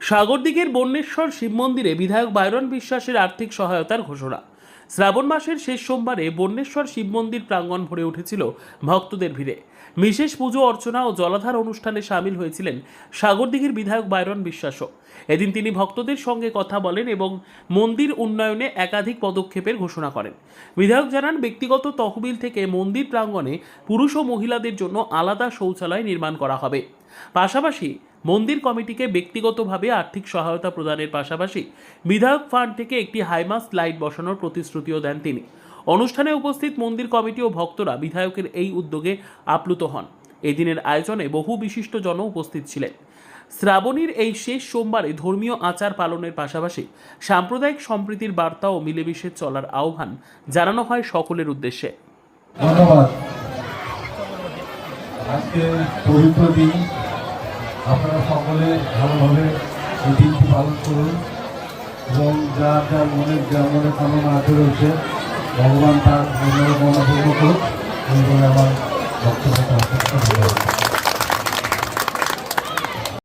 সাগরদিঘির বন্যেশ্বর শিব মন্দিরে বিধায়ক বাইরন বিশ্বাসের আর্থিক সহায়তার ঘোষণা। শ্রাবণ মাসের শেষ সোমবারে বন্যেশ্বর শিব মন্দির প্রাঙ্গণ ভরে উঠেছিল ভক্তদের ভিড়ে। বিশেষ পুজো অর্চনা ও জলাধার অনুষ্ঠানে সামিল হয়েছিলেন সাগরদিঘির বিধায়ক বাইরন বিশ্বাসও। এদিন তিনি ভক্তদের সঙ্গে কথা বলেন এবং মন্দির উন্নয়নে একাধিক পদক্ষেপের ঘোষণা করেন। বিধায়ক জানান, ব্যক্তিগত তহবিল থেকে মন্দির প্রাঙ্গণে পুরুষ ও মহিলাদের জন্য আলাদা শৌচালয় নির্মাণ করা হবে। পাশাপাশি মন্দির কমিটিকে ব্যক্তিগতভাবে আর্থিক সহায়তা প্রদানের পাশাপাশি বিধায়ক ফান্ড থেকে একটি হাইমাস্ট লাইট বসানোর প্রতিশ্রুতিও দেন তিনি। অনুষ্ঠানে উপস্থিত মন্দির কমিটি ও ভক্তরা বিধায়কের এই উদ্যোগে আপ্লুত হন। এই দিনের আয়োজনে বহু বিশিষ্ট জন উপস্থিত ছিলেন। শ্রাবণীর এই শেষ সোমবারে ধর্মীয় আচার পালনের পাশাপাশি সাম্প্রদায়িক সম্প্রীতির বার্তা ও মিলেমিশে চলার আহ্বান জানানো হয় সকলের উদ্দেশ্যে। ধন্যবাদ। আজকে পবিত্র দিন। আপনারা সকলে ভালোভাবে এই দিনটি পালন করুন এবং যার যার মনে যা মনে কামনা আছে রয়েছে, ভগবান তার মনের মনে পূর্ণ করুন এই বলে আমার করতে